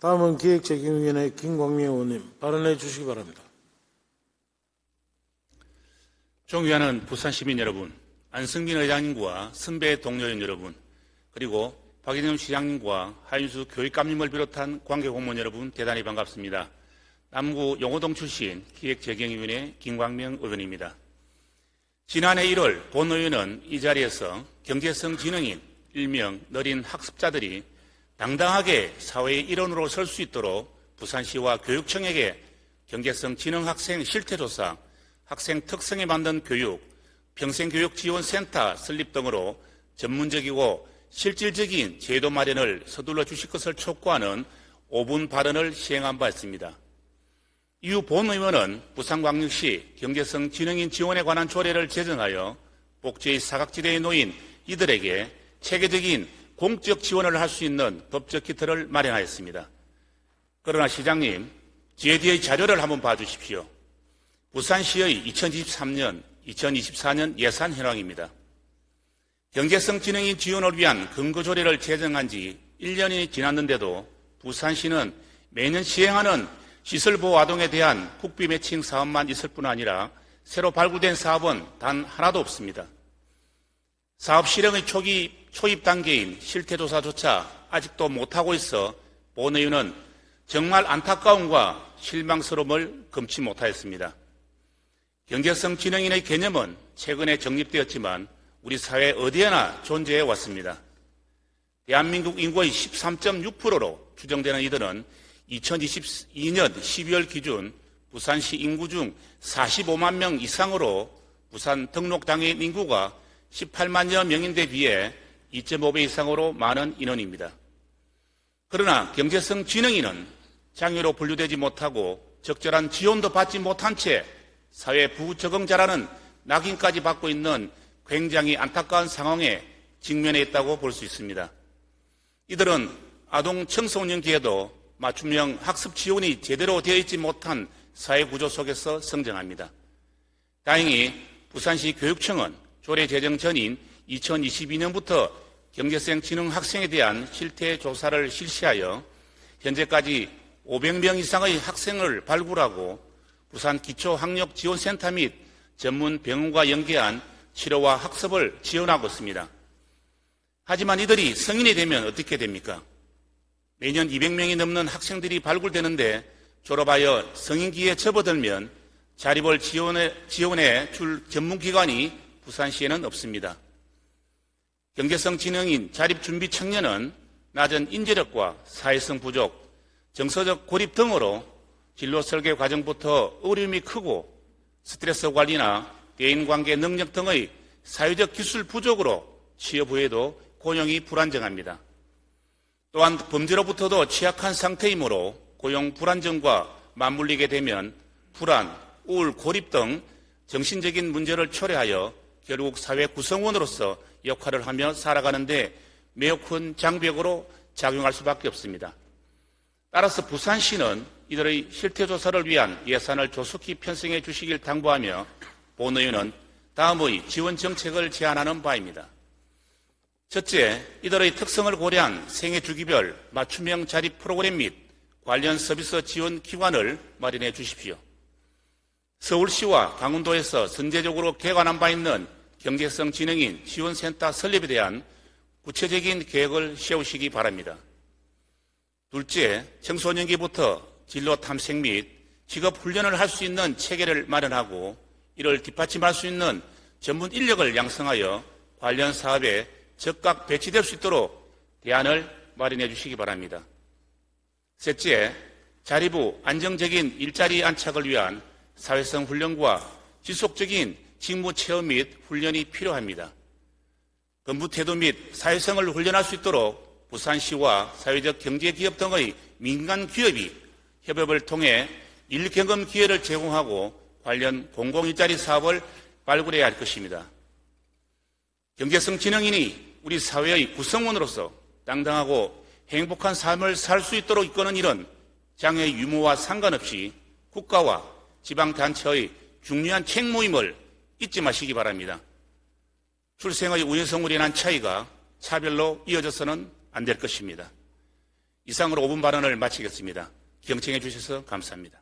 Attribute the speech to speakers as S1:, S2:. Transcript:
S1: 다음은 기획재경위원회 김광민 의원님 발언해 주시기 바랍니다.
S2: 존경하는 부산 시민 여러분, 안승민 의장님과 선배 동료연 여러분, 그리고 박인영 시장님과 하윤수 교육감님을 비롯한 관계 공무원 여러분 대단히 반갑습니다. 남구 용호동 출신 기획재경위원회 김광명 의원입니다. 지난해 1월 본 의원은 이 자리에서 경제성 지능인 일명 느린 학습자들이 당당하게 사회의 일원으로 설 수 있도록 부산시와 교육청에게 경제성 지능 학생 실태조사, 학생 특성에 맞는 교육, 평생교육지원센터 설립 등으로 전문적이고 실질적인 제도 마련을 서둘러 주실 것을 촉구하는 5분 발언을 시행한 바 있습니다. 이후 본 의원은 부산광역시 경제성 지능인 지원에 관한 조례를 제정하여 복지의 사각지대에 놓인 이들에게 체계적인 공적 지원을 할 수 있는 법적 기틀을 마련하였습니다. 그러나 시장님, 뒤의 자료를 한번 봐주십시오. 부산시의 2023년, 2024년 예산 현황입니다. 경제성 지능인 지원을 위한 근거조례를 제정한 지 1년이 지났는데도 부산시는 매년 시행하는 시설보호 아동에 대한 국비 매칭 사업만 있을 뿐 아니라 새로 발굴된 사업은 단 하나도 없습니다. 사업 실행의 초기, 초입 단계인 실태조사조차 아직도 못하고 있어 본회의는 정말 안타까움과 실망스러움을 금치 못하였습니다. 경제성 지능인의 개념은 최근에 정립되었지만 우리 사회 어디에나 존재해 왔습니다. 대한민국 인구의 13.6%로 추정되는 이들은 2022년 12월 기준 부산시 인구 중 45만 명 이상으로 부산 등록 당인 인구가 18만여 명인데 비해 2.5배 이상으로 많은 인원입니다. 그러나 경제성 지능인은 장애로 분류되지 못하고 적절한 지원도 받지 못한 채 사회 부적응자라는 낙인까지 받고 있는 굉장히 안타까운 상황에 직면해 있다고 볼 수 있습니다. 이들은 아동 청소년기에도 맞춤형 학습 지원이 제대로 되어 있지 못한 사회 구조 속에서 성장합니다. 다행히 부산시 교육청은 조례 제정 전인 2022년부터 경제성 지능 학생에 대한 실태 조사를 실시하여 현재까지 500명 이상의 학생을 발굴하고 부산 기초학력지원센터 및 전문 병원과 연계한 치료와 학습을 지원하고 있습니다. 하지만 이들이 성인이 되면 어떻게 됩니까? 매년 200명이 넘는 학생들이 발굴되는데 졸업하여 성인기에 접어들면 자립을 지원해, 지원해 줄 전문기관이 부산시에는 없습니다. 경제성 지능인 자립준비 청년은 낮은 인재력과 사회성 부족, 정서적 고립 등으로 진로 설계 과정부터 어려움이 크고 스트레스 관리나 대인관계 능력 등의 사회적 기술 부족으로 취업 후에도 고용이 불안정합니다. 또한 범죄로부터도 취약한 상태이므로 고용 불안정과 맞물리게 되면 불안, 우울, 고립 등 정신적인 문제를 초래하여 결국 사회 구성원으로서 역할을 하며 살아가는데 매우 큰 장벽으로 작용할 수밖에 없습니다. 따라서 부산시는 이들의 실태조사를 위한 예산을 조속히 편성해 주시길 당부하며 본의원은 다음의 지원 정책을 제안하는 바입니다. 첫째, 이들의 특성을 고려한 생애 주기별 맞춤형 자립 프로그램 및 관련 서비스 지원 기관을 마련해 주십시오. 서울시와 강원도에서 선제적으로 개관한 바 있는 경제성 지능인 지원센터 설립에 대한 구체적인 계획을 세우시기 바랍니다. 둘째, 청소년기부터 진로 탐색 및 직업 훈련을 할 수 있는 체계를 마련하고 이를 뒷받침할 수 있는 전문 인력을 양성하여 관련 사업에 적극 배치될 수 있도록 대안을 마련해 주시기 바랍니다. 셋째, 자리부 안정적인 일자리 안착을 위한 사회성 훈련과 지속적인 직무 체험 및 훈련이 필요합니다. 근무 태도 및 사회성을 훈련할 수 있도록 부산시와 사회적 경제기업 등의 민간 기업이 협업을 통해 일경험 기회를 제공하고 관련 공공일자리 사업을 발굴해야 할 것입니다. 경제성 지능인이 우리 사회의 구성원으로서 당당하고 행복한 삶을 살 수 있도록 이끄는 일은 장애 유무와 상관없이 국가와 지방단체의 중요한 책무임을 잊지 마시기 바랍니다. 출생의 운여성으로 인한 차이가 차별로 이어져서는 안 될 것입니다. 이상으로 5분 발언을 마치겠습니다. 경청해 주셔서 감사합니다.